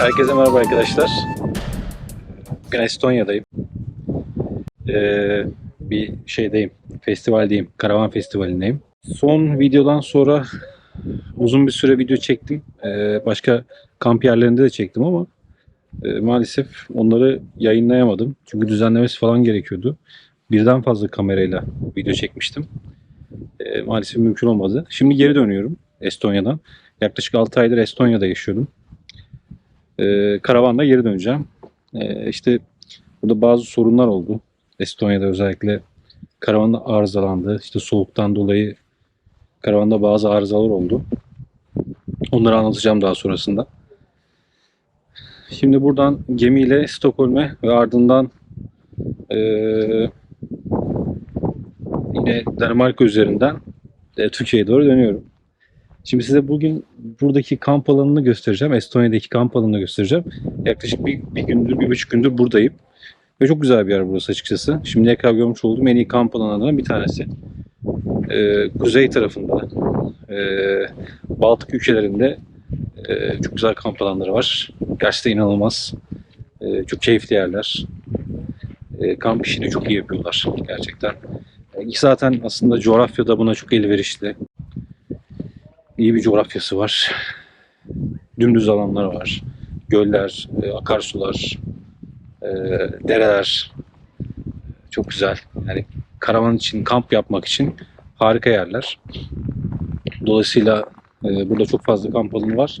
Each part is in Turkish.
Herkese merhaba arkadaşlar. Bugün Estonya'dayım. Ee, bir şeydeyim, festivaldeyim, karavan festivalindeyim. Son videodan sonra uzun bir süre video çektim. Ee, başka kamp yerlerinde de çektim ama e, maalesef onları yayınlayamadım. Çünkü düzenlemesi falan gerekiyordu. Birden fazla kamerayla video çekmiştim. Ee, maalesef mümkün olmadı. Şimdi geri dönüyorum Estonya'dan. Yaklaşık 6 aydır Estonya'da yaşıyordum. Ee, karavanla geri döneceğim. Ee, işte burada bazı sorunlar oldu. Estonya'da özellikle karavanda arızalandı. İşte soğuktan dolayı karavanda bazı arızalar oldu. Onları anlatacağım daha sonrasında. Şimdi buradan gemiyle Stockholm'e ve ardından eee, yine Danimarka üzerinden de Türkiye'ye doğru dönüyorum. Şimdi size bugün buradaki kamp alanını göstereceğim. Estonya'daki kamp alanını göstereceğim. Yaklaşık bir, bir gündür, bir buçuk gündür buradayım. Ve çok güzel bir yer burası açıkçası. Şimdiye kadar görmüş olduğum en iyi kamp alanlarından bir tanesi. Ee, kuzey tarafında, ee, Baltık ülkelerinde ee, çok güzel kamp alanları var. Gerçekten inanılmaz. Ee, çok keyifli yerler. Ee, kamp işini çok iyi yapıyorlar gerçekten. Ee, zaten aslında coğrafyada buna çok elverişli iyi bir coğrafyası var. Dümdüz alanlar var. Göller, e, akarsular, e, dereler. Çok güzel. Yani karavan için, kamp yapmak için harika yerler. Dolayısıyla e, burada çok fazla kamp alanı var.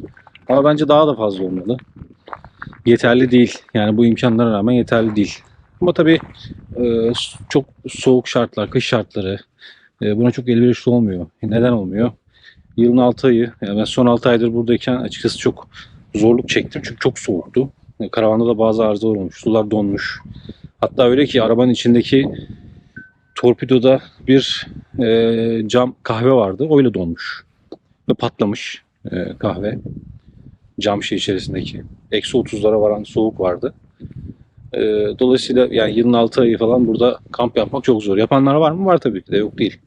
Ama bence daha da fazla olmalı. Yeterli değil. Yani bu imkanlara rağmen yeterli değil. Ama tabii çok soğuk şartlar, kış şartları buna çok elverişli olmuyor. Neden olmuyor? Yılın 6 ayı, yani ben son 6 aydır buradayken açıkçası çok zorluk çektim çünkü çok soğuktu. E, Karavanda da bazı arızalar olmuş, sular donmuş. Hatta öyle ki arabanın içindeki torpidoda bir e, cam kahve vardı, öyle donmuş ve patlamış e, kahve. Cam şey içerisindeki. Eksi 30'lara varan soğuk vardı. E, dolayısıyla yani yılın 6 ayı falan burada kamp yapmak çok zor. Yapanlar var mı? Var tabii ki de yok değil.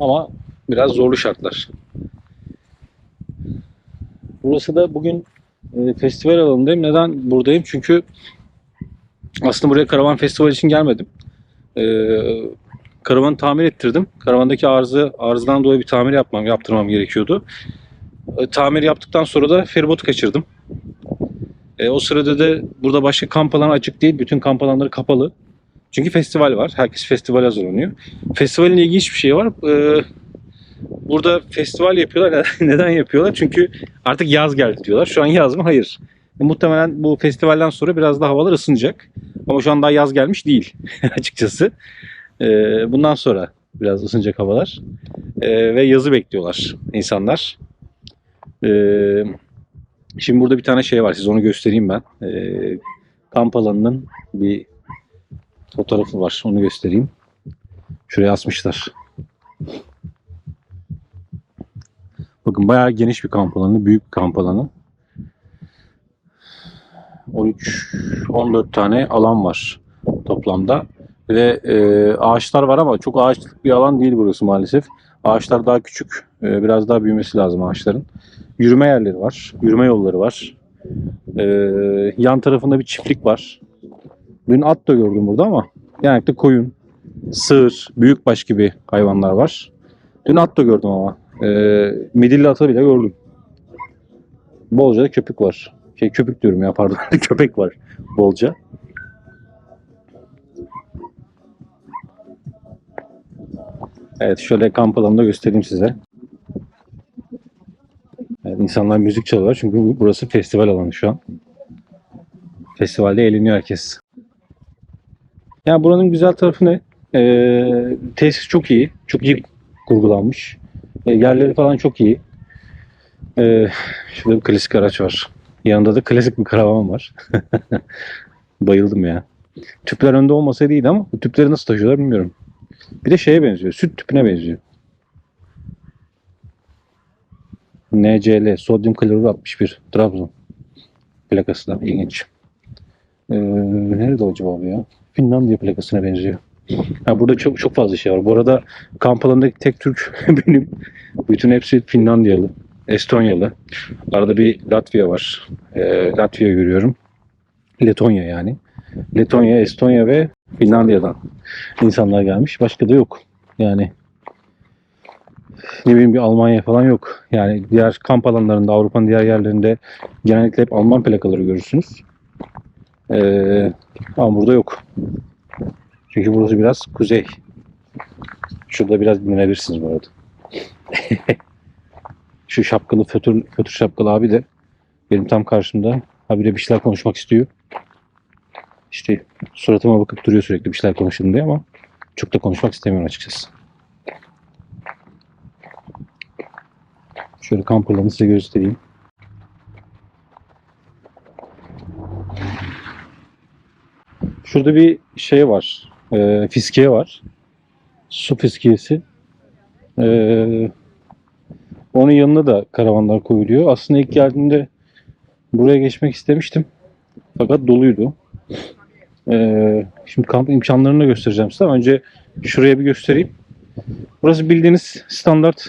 Ama biraz zorlu şartlar. Burası da bugün e, festival alanındayım. Neden buradayım? Çünkü aslında buraya karavan festivali için gelmedim. E, karavanı tamir ettirdim. Karavandaki arıza arızadan dolayı bir tamir yapmam, yaptırmam gerekiyordu. E, tamir yaptıktan sonra da feribotu kaçırdım. E, o sırada da burada başka kamp alanı açık değil. Bütün kamp alanları kapalı. Çünkü festival var. Herkes festival hazırlanıyor. Festivalin ilginç bir şey var. E, burada festival yapıyorlar. Neden yapıyorlar? Çünkü artık yaz geldi diyorlar. Şu an yaz mı? Hayır. Muhtemelen bu festivalden sonra biraz daha havalar ısınacak. Ama şu an daha yaz gelmiş değil açıkçası. E, bundan sonra biraz ısınacak havalar. E, ve yazı bekliyorlar insanlar. E, şimdi burada bir tane şey var. Size onu göstereyim ben. Kamp alanının bir fotoğrafı var. Onu göstereyim. Şuraya asmışlar. Bakın bayağı geniş bir kamp alanı, büyük bir kamp alanı. 13-14 tane alan var toplamda. Ve e, ağaçlar var ama çok ağaçlık bir alan değil burası maalesef. Ağaçlar daha küçük. E, biraz daha büyümesi lazım ağaçların. Yürüme yerleri var. Yürüme yolları var. E, yan tarafında bir çiftlik var. Dün at da gördüm burada ama genellikle koyun, sığır, büyükbaş gibi hayvanlar var. Dün at da gördüm ama. E, midilli atı bile gördüm. Bolca da köpük var. Şey köpük diyorum ya pardon. Köpek var bolca. Evet şöyle kamp alanını da göstereyim size. Evet, insanlar müzik çalıyorlar çünkü bu- burası festival alanı şu an. Festivalde eğleniyor herkes. Yani buranın güzel tarafı ne? Ee, tesis çok iyi. Çok iyi kurgulanmış. E, yerleri falan çok iyi. Ee, şurada bir klasik araç var. Yanında da klasik bir karavan var. Bayıldım ya. Tüpler önde olmasaydı iyiydi ama bu tüpleri nasıl taşıyorlar bilmiyorum. Bir de şeye benziyor. Süt tüpüne benziyor. NCL sodyum klorür 61 Trabzon plakası da ilginç. Ee, nerede acaba bu ya? Finlandiya plakasına benziyor. Ha, burada çok çok fazla şey var. Bu arada kamp alanındaki tek Türk benim. Bütün hepsi Finlandiyalı. Estonyalı. Arada bir Latvia var. Ee, Latvia görüyorum. Letonya yani. Letonya, Estonya ve Finlandiya'dan insanlar gelmiş. Başka da yok. Yani ne bileyim bir Almanya falan yok. Yani diğer kamp alanlarında, Avrupa'nın diğer yerlerinde genellikle hep Alman plakaları görürsünüz. Ee, ama burada yok. Çünkü burası biraz kuzey. Şurada biraz dinlenebilirsiniz bu arada. Şu şapkalı fötür, fötür şapkalı abi de benim tam karşımda. Habire bir şeyler konuşmak istiyor. İşte suratıma bakıp duruyor sürekli bir şeyler konuşalım diye ama çok da konuşmak istemiyorum açıkçası. Şöyle kamp alanını size göstereyim. Şurada bir şey var. E, fiskiye var. Su fiskiyesi. E, onun yanına da karavanlar koyuluyor. Aslında ilk geldiğimde buraya geçmek istemiştim. Fakat doluydu. E, şimdi kamp imkanlarını göstereceğim size. Önce şuraya bir göstereyim. Burası bildiğiniz standart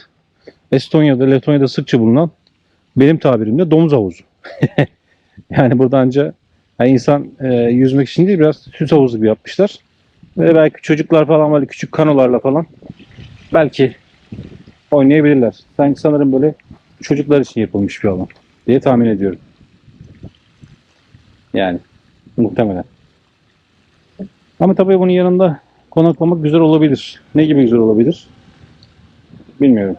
Estonya'da, Letonya'da sıkça bulunan benim tabirimle domuz havuzu. yani burada anca yani insan e, yüzmek için değil biraz süs havuzu gibi yapmışlar. Ve belki çocuklar falan böyle küçük kanolarla falan belki oynayabilirler. Sanki sanırım böyle çocuklar için yapılmış bir alan diye tahmin ediyorum. Yani muhtemelen. Ama tabii bunun yanında konaklamak güzel olabilir. Ne gibi güzel olabilir? Bilmiyorum.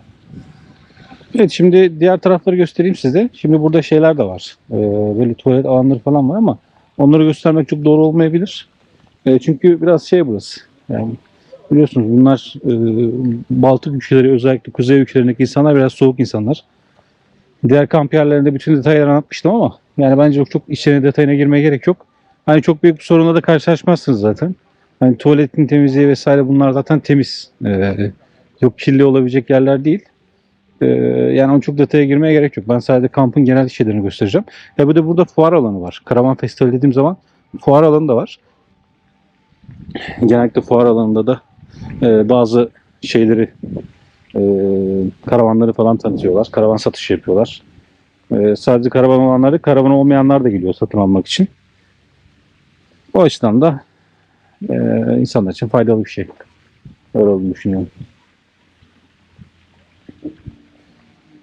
Evet şimdi diğer tarafları göstereyim size. Şimdi burada şeyler de var. Ee, böyle tuvalet alanları falan var ama onları göstermek çok doğru olmayabilir. Ee, çünkü biraz şey burası. Yani biliyorsunuz bunlar e, Baltık ülkeleri özellikle kuzey ülkelerindeki insanlar biraz soğuk insanlar. Diğer kamp yerlerinde bütün detayları anlatmıştım ama yani bence çok, çok içine detayına girmeye gerek yok. Hani çok büyük bir sorunla da karşılaşmazsınız zaten. Hani tuvaletin temizliği vesaire bunlar zaten temiz. Ee, çok kirli olabilecek yerler değil. Ee, yani onun çok detaya girmeye gerek yok. Ben sadece kampın genel şeylerini göstereceğim. Ya bir de burada fuar alanı var. Karavan festivali dediğim zaman fuar alanı da var. Genellikle fuar alanında da e, bazı şeyleri e, karavanları falan tanıtıyorlar. Karavan satışı yapıyorlar. E, sadece karavan olanları, karavan olmayanlar da geliyor satın almak için. O açıdan da e, insanlar için faydalı bir şey. Öyle olduğunu düşünüyorum.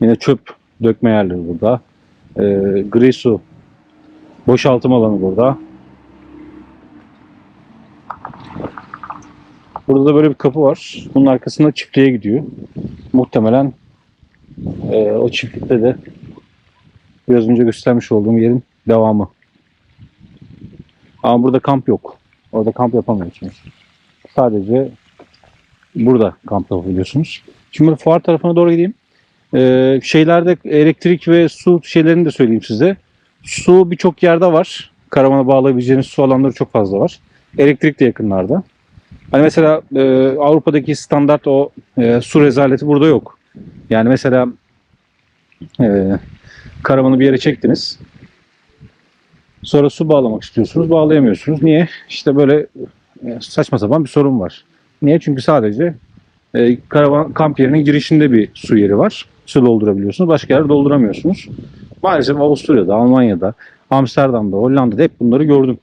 Yine çöp dökme yerleri burada. E, gri su boşaltım alanı burada. Burada da böyle bir kapı var. Bunun arkasında çiftliğe gidiyor. Muhtemelen e, o çiftlikte de biraz önce göstermiş olduğum yerin devamı. Ama burada kamp yok. Orada kamp yapamıyorsunuz. Sadece burada kamp yapabiliyorsunuz. Şimdi fuar tarafına doğru gideyim. Ee, şeylerde elektrik ve su şeylerini de söyleyeyim size. Su birçok yerde var. Karavana bağlayabileceğiniz su alanları çok fazla var. Elektrik de yakınlarda. Hani mesela e, Avrupa'daki standart o e, su rezaleti burada yok. Yani mesela e, karavanı bir yere çektiniz. Sonra su bağlamak istiyorsunuz. Bağlayamıyorsunuz. Niye? İşte böyle e, saçma sapan bir sorun var. Niye? Çünkü sadece e, karavan kamp yerinin girişinde bir su yeri var. Su doldurabiliyorsunuz. Başka yerde dolduramıyorsunuz. Maalesef Avusturya'da, Almanya'da, Amsterdam'da, Hollanda'da hep bunları gördüm.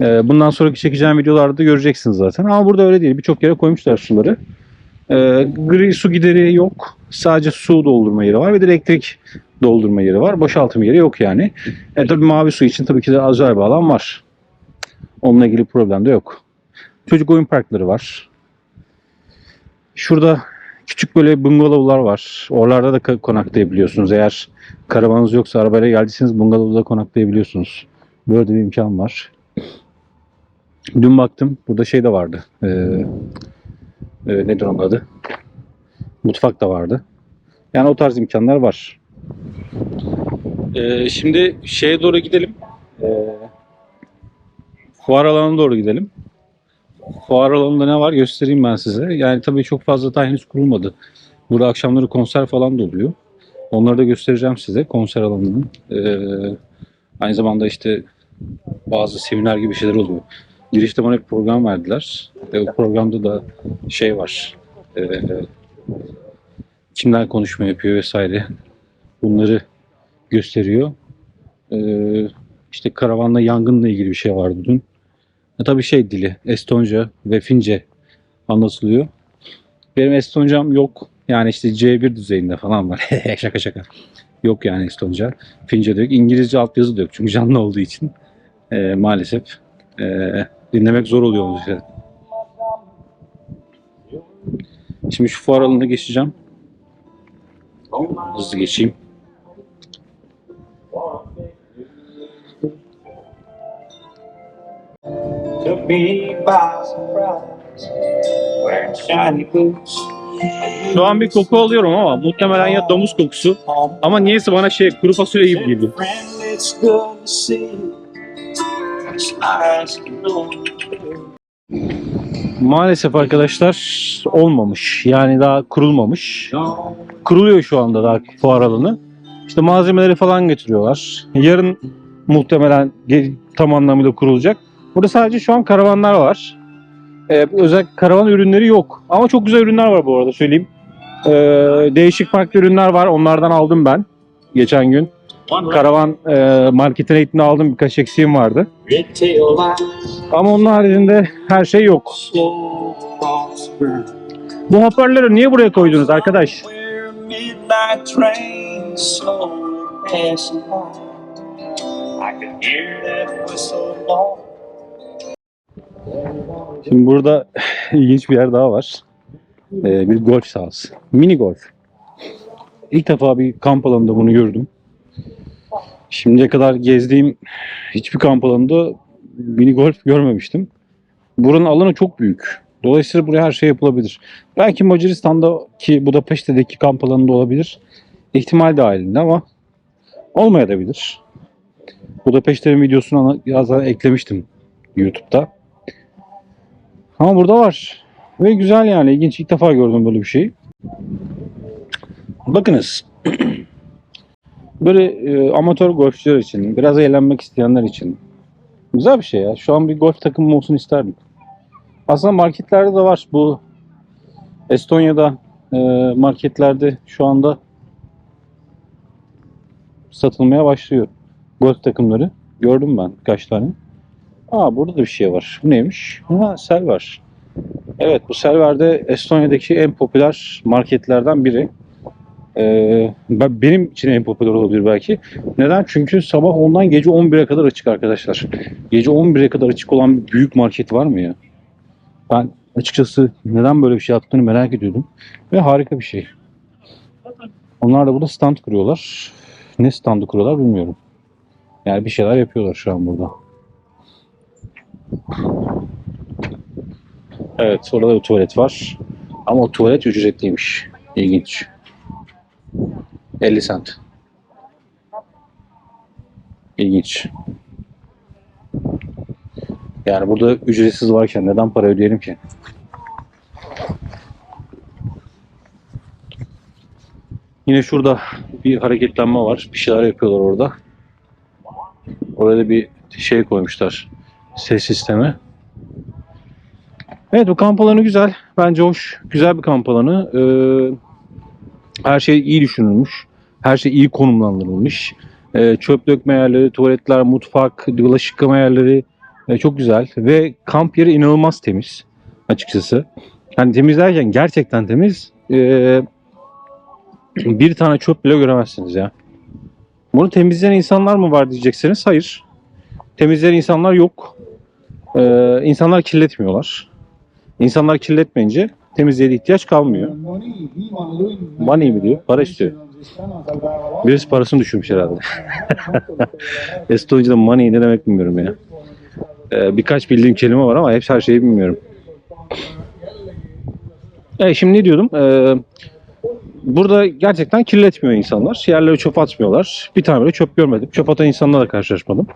E, bundan sonraki çekeceğim videolarda göreceksiniz zaten. Ama burada öyle değil. Birçok yere koymuşlar suları. E, gri su gideri yok. Sadece su doldurma yeri var ve de elektrik doldurma yeri var. Boşaltım yeri yok yani. E, tabii mavi su için tabii ki de bir alan var. Onunla ilgili problem de yok. Çocuk oyun parkları var. Şurada küçük böyle bungalovlar var. Oralarda da konaklayabiliyorsunuz. Eğer karavanınız yoksa arabayla geldiyseniz bungalovda konaklayabiliyorsunuz. Böyle bir imkan var. Dün baktım burada şey de vardı. Ee, e, nedir onun adı? Mutfak da vardı. Yani o tarz imkanlar var. Ee, şimdi şeye doğru gidelim. Ee, fuar alanına doğru gidelim. Fuar alanında ne var göstereyim ben size. Yani tabii çok fazla daha henüz kurulmadı. Burada akşamları konser falan da oluyor. Onları da göstereceğim size konser alanının. Ee, aynı zamanda işte bazı seminer gibi şeyler oluyor. Girişte bana bir program verdiler. Ve o programda da şey var. Ee, kimler konuşma yapıyor vesaire. bunları gösteriyor. Ee, işte karavanla yangınla ilgili bir şey vardı dün. E, tabii şey dili Estonca ve Fince anlatılıyor. Benim Estoncam yok. Yani işte C1 düzeyinde falan var. şaka şaka. Yok yani Estonca. Fince de yok. İngilizce altyazı da yok. Çünkü canlı olduğu için e, maalesef e, dinlemek zor oluyor işte. Şimdi şu fuar alanına geçeceğim. Hızlı geçeyim. Took me by surprise. Wearing shiny boots. Şu an bir koku alıyorum ama muhtemelen ya domuz kokusu ama niyeyse bana şey kuru fasulye gibi geliyor. Maalesef arkadaşlar olmamış. Yani daha kurulmamış. Kuruluyor şu anda daha fuar alanı. İşte malzemeleri falan getiriyorlar. Yarın muhtemelen tam anlamıyla kurulacak. Burada sadece şu an karavanlar var. Ee, özel karavan ürünleri yok. Ama çok güzel ürünler var bu arada söyleyeyim. Ee, değişik farklı ürünler var. Onlardan aldım ben geçen gün. Karavan e, marketin eğitimini aldım. Birkaç eksiğim vardı. Ama onun haricinde her şey yok. Bu hoparlörü niye buraya koydunuz arkadaş? Şimdi burada ilginç bir yer daha var. Ee, bir golf sahası. Mini golf. İlk defa bir kamp alanında bunu gördüm. Şimdiye kadar gezdiğim hiçbir kamp alanında mini golf görmemiştim. Buranın alanı çok büyük. Dolayısıyla buraya her şey yapılabilir. Belki Macaristan'daki Budapeşte'deki kamp alanında olabilir. İhtimal dahilinde ama olmayabilir. Budapeşte'nin videosunu yazdan eklemiştim YouTube'da. Ama burada var. Ve güzel yani ilginç. İlk defa gördüm böyle bir şeyi. Bakınız. Böyle e, amatör golfçüler için, biraz eğlenmek isteyenler için. Güzel bir şey ya. Şu an bir golf takımım olsun isterdim. Aslında marketlerde de var. Bu Estonya'da e, marketlerde şu anda satılmaya başlıyor. Golf takımları. Gördüm ben birkaç tane. Aa burada da bir şey var. Bu neymiş? Ha Selver. Evet bu Selver'de Estonya'daki en popüler marketlerden biri. Ee, ben, benim için en popüler olabilir belki. Neden? Çünkü sabah 10'dan gece 11'e kadar açık arkadaşlar. Gece 11'e kadar açık olan bir büyük market var mı ya? Ben açıkçası neden böyle bir şey yaptığını merak ediyordum. Ve harika bir şey. Onlar da burada stand kuruyorlar. Ne standı kuruyorlar bilmiyorum. Yani bir şeyler yapıyorlar şu an burada. Evet, orada bir tuvalet var. Ama o tuvalet ücretliymiş. İlginç. 50 cent. İlginç. Yani burada ücretsiz varken neden para ödeyelim ki? Yine şurada bir hareketlenme var. Bir şeyler yapıyorlar orada. Orada bir şey koymuşlar. Ses sistemi. Evet bu kamp alanı güzel. Bence hoş. Güzel bir kamp alanı. Ee, her şey iyi düşünülmüş. Her şey iyi konumlandırılmış. Ee, çöp dökme yerleri, tuvaletler, mutfak, bulaşık yıkama yerleri e, çok güzel. Ve kamp yeri inanılmaz temiz açıkçası. Yani temiz derken gerçekten temiz. Ee, bir tane çöp bile göremezsiniz ya. Bunu temizleyen insanlar mı var diyeceksiniz. Hayır. Temizleyen insanlar yok. Ee, insanlar kirletmiyorlar. İnsanlar kirletmeyince temizliğe ihtiyaç kalmıyor. Money mi diyor? Para istiyor. Birisi parasını düşürmüş herhalde. Estonca'da money ne demek bilmiyorum ya. Ee, birkaç bildiğim kelime var ama hepsi her şeyi bilmiyorum. E, şimdi ne diyordum? Ee, burada gerçekten kirletmiyor insanlar. Yerlere çöp atmıyorlar. Bir tane bile çöp görmedim. Çöp atan insanlarla karşılaşmadım.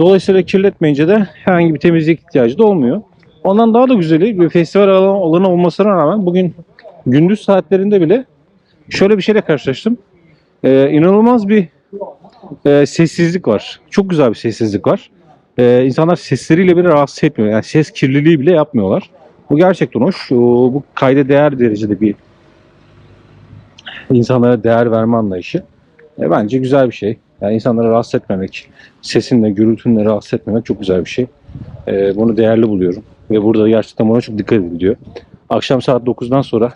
Dolayısıyla kirletmeyince de herhangi bir temizlik ihtiyacı da olmuyor. Ondan daha da güzeli bir festival alanı olmasına rağmen bugün gündüz saatlerinde bile şöyle bir şeyle karşılaştım. Ee, inanılmaz bir e, sessizlik var. Çok güzel bir sessizlik var. Ee, insanlar sesleriyle bile rahatsız etmiyor. Yani ses kirliliği bile yapmıyorlar. Bu gerçekten hoş. O, bu kayda değer derecede bir insanlara değer verme anlayışı. E, bence güzel bir şey. Yani insanları rahatsız etmemek, sesinle, gürültünle rahatsız etmemek çok güzel bir şey. E, bunu değerli buluyorum. Ve burada gerçekten buna çok dikkat ediliyor. Akşam saat 9'dan sonra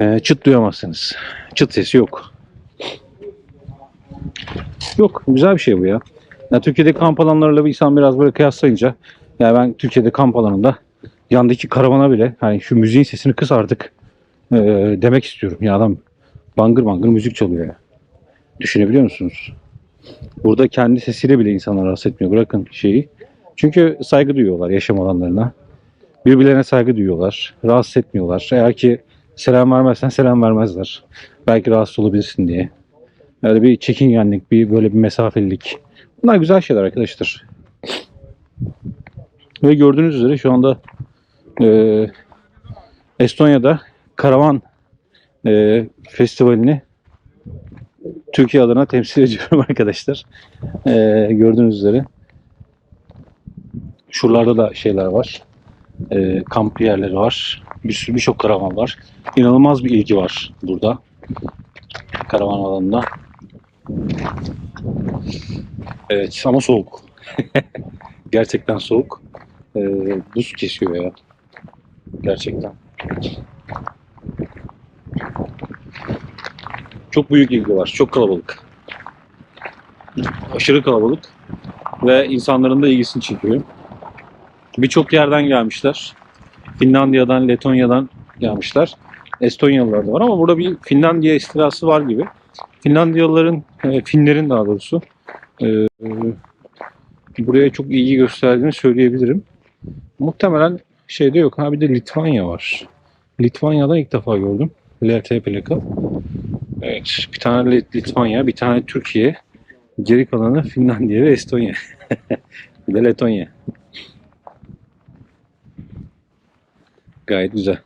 e, çıt duyamazsınız. Çıt sesi yok. Yok. Güzel bir şey bu ya. ya Türkiye'de kamp alanlarıyla bir insan biraz böyle kıyaslayınca yani ben Türkiye'de kamp alanında yandaki karavana bile hani şu müziğin sesini kıs artık e, demek istiyorum. Ya adam bangır bangır müzik çalıyor ya. Düşünebiliyor musunuz? Burada kendi sesiyle bile insanlar rahatsız etmiyor. Bırakın şeyi. Çünkü saygı duyuyorlar yaşam alanlarına. Birbirlerine saygı duyuyorlar. Rahatsız etmiyorlar. Eğer ki selam vermezsen selam vermezler. Belki rahatsız olabilirsin diye. Öyle bir çekingenlik, bir böyle bir mesafelilik. Bunlar güzel şeyler arkadaşlar. Ve gördüğünüz üzere şu anda e, Estonya'da Karavan e, Festivali'ni Türkiye adına temsil ediyorum arkadaşlar. E, gördüğünüz üzere. Şuralarda da şeyler var. E, kamp yerleri var. Bir sürü birçok karavan var. İnanılmaz bir ilgi var burada. Karavan alanında. Evet ama soğuk. Gerçekten soğuk. E, buz kesiyor ya. Gerçekten. Çok büyük ilgi var. Çok kalabalık. Aşırı kalabalık. Ve insanların da ilgisini çekiyor. Birçok yerden gelmişler. Finlandiya'dan, Letonya'dan gelmişler. Estonyalılar da var ama burada bir Finlandiya istilası var gibi. Finlandiyalıların, e, Finlerin daha doğrusu e, buraya çok ilgi gösterdiğini söyleyebilirim. Muhtemelen şeyde yok. Ha bir de Litvanya var. Litvanya'da ilk defa gördüm. LT plaka. Evet, bir tane Lit- Litvanya, bir tane Türkiye. Geri kalanı Finlandiya ve Estonya. bir de Letonya. Gayet güzel.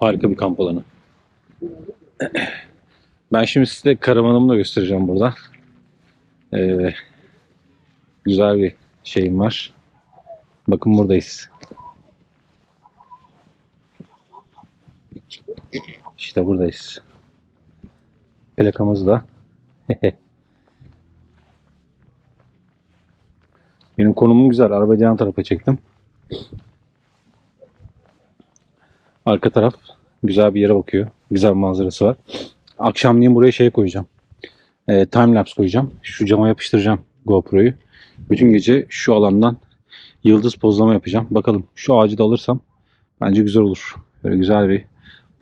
Harika bir kamp alanı. Ben şimdi size karavanımı da göstereceğim burada. Ee, güzel bir şeyim var. Bakın buradayız. İşte buradayız. Plakamız da. Benim konumum güzel. Arabayı yan tarafa çektim. Arka taraf güzel bir yere bakıyor. Güzel bir manzarası var. Akşamleyin buraya şey koyacağım. Ee, time lapse koyacağım. Şu cama yapıştıracağım GoPro'yu. Bütün gece şu alandan yıldız pozlama yapacağım. Bakalım şu ağacı da alırsam bence güzel olur. Böyle güzel bir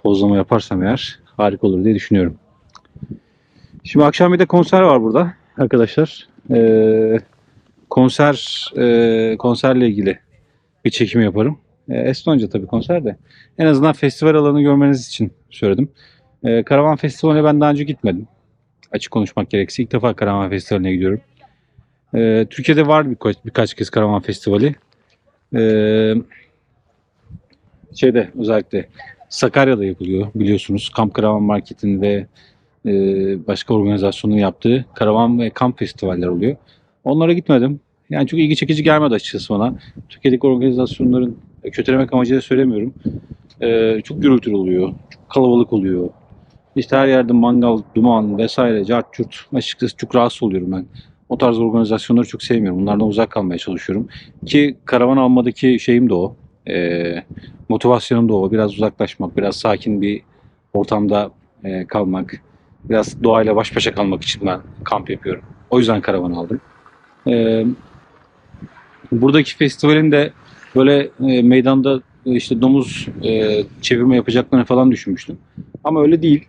pozlama yaparsam eğer harika olur diye düşünüyorum. Şimdi akşam bir de konser var burada arkadaşlar. Ee, konser e, konserle ilgili bir çekim yaparım. E, Estonca tabii konser de. En azından festival alanı görmeniz için söyledim. E, Karavan Festivali'ne ben daha önce gitmedim. Açık konuşmak gerekirse ilk defa Karavan Festivali'ne gidiyorum. E, Türkiye'de var birkaç, birkaç kez Karavan Festivali. E, şeyde özellikle Sakarya'da yapılıyor biliyorsunuz. Kamp Karavan Market'in ve e, başka organizasyonun yaptığı karavan ve kamp festivaller oluyor. Onlara gitmedim. Yani çok ilgi çekici gelmedi açıkçası bana. Türkiye'deki organizasyonların kötülemek amacıyla söylemiyorum. E, çok gürültülü oluyor. Çok kalabalık oluyor. İşte her yerde mangal, duman vesaire, cart curt. Açıkçası çok rahatsız oluyorum ben. O tarz organizasyonları çok sevmiyorum. Bunlardan uzak kalmaya çalışıyorum. Ki karavan almadaki şeyim de o. E, motivasyonum da o. Biraz uzaklaşmak, biraz sakin bir ortamda e, kalmak. Biraz doğayla baş başa kalmak için ben kamp yapıyorum. O yüzden karavan aldım. E, buradaki festivalin de böyle e, meydanda e, işte domuz e, çevirme yapacaklarını falan düşünmüştüm. Ama öyle değil.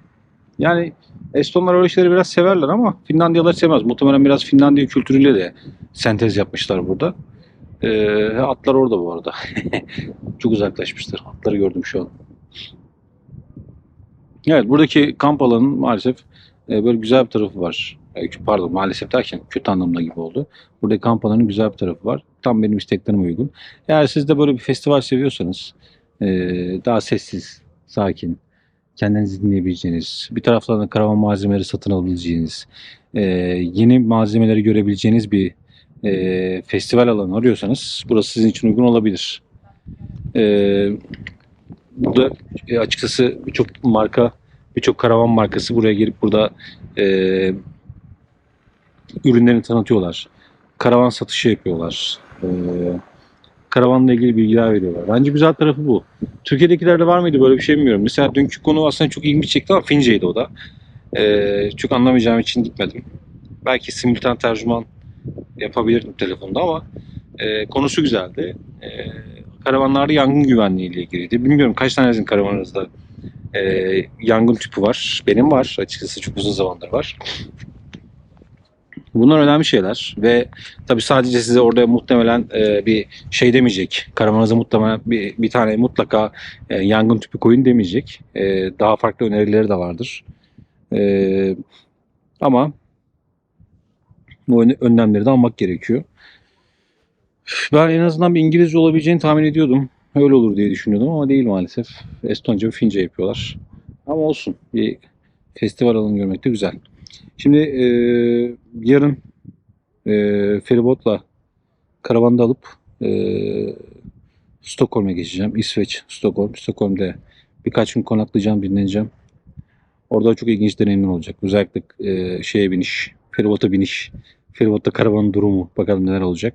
Yani Estonlar öyle şeyleri biraz severler ama Finlandiyalılar sevmez. Muhtemelen biraz Finlandiya kültürüyle de sentez yapmışlar burada. E, atlar orada bu arada. Çok uzaklaşmışlar. Atları gördüm şu an. Evet buradaki kamp alanının maalesef e, böyle güzel bir tarafı var. E, pardon maalesef derken kötü anlamda gibi oldu. Buradaki kamp alanının güzel bir tarafı var. Tam benim isteklerime uygun. Eğer siz de böyle bir festival seviyorsanız e, daha sessiz, sakin, kendinizi dinleyebileceğiniz, bir taraftan da karavan malzemeleri satın alabileceğiniz, e, yeni malzemeleri görebileceğiniz bir e, festival alanı arıyorsanız burası sizin için uygun olabilir. E, burada e, açıkçası birçok marka, birçok karavan markası buraya gelip burada e, ürünlerini tanıtıyorlar. Karavan satışı yapıyorlar. E, karavanla ilgili bilgiler veriyorlar. Bence güzel tarafı bu. Türkiye'dekilerde var mıydı böyle bir şey bilmiyorum. Mesela dünkü konu aslında çok ilginç çekti ama Fince'ydi o da. E, çok anlamayacağım için gitmedim. Belki simultan tercüman yapabilirdim telefonda ama e, konusu güzeldi. E, karavanlarda yangın güvenliği ile ilgiliydi. Bilmiyorum kaç tanenizin karavanınızda e, yangın tüpü var. Benim var. Açıkçası çok uzun zamandır var. Bunlar önemli şeyler ve tabii sadece size orada muhtemelen e, bir şey demeyecek. Karavanınıza muhtemelen bir, bir tane mutlaka e, yangın tüpü koyun demeyecek. E, daha farklı önerileri de vardır. E, ama bu ön- önlemleri de almak gerekiyor. Ben en azından bir İngilizce olabileceğini tahmin ediyordum. Öyle olur diye düşünüyordum ama değil maalesef. Estonca ve Fince yapıyorlar. Ama olsun. Bir festival alanı görmek de güzel. Şimdi e, yarın e, feribotla karavanda alıp e, Stockholm'a geçeceğim. İsveç, Stockholm. Stockholm'da birkaç gün konaklayacağım, dinleneceğim. Orada çok ilginç deneyimler olacak. Özellikle e, şeye biniş, feribota biniş, feribotta karavanın durumu. Bakalım neler olacak.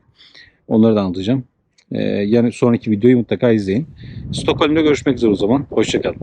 Onları da anlatacağım. Ee, yani sonraki videoyu mutlaka izleyin. Stockholm'da görüşmek üzere o zaman. Hoşçakalın.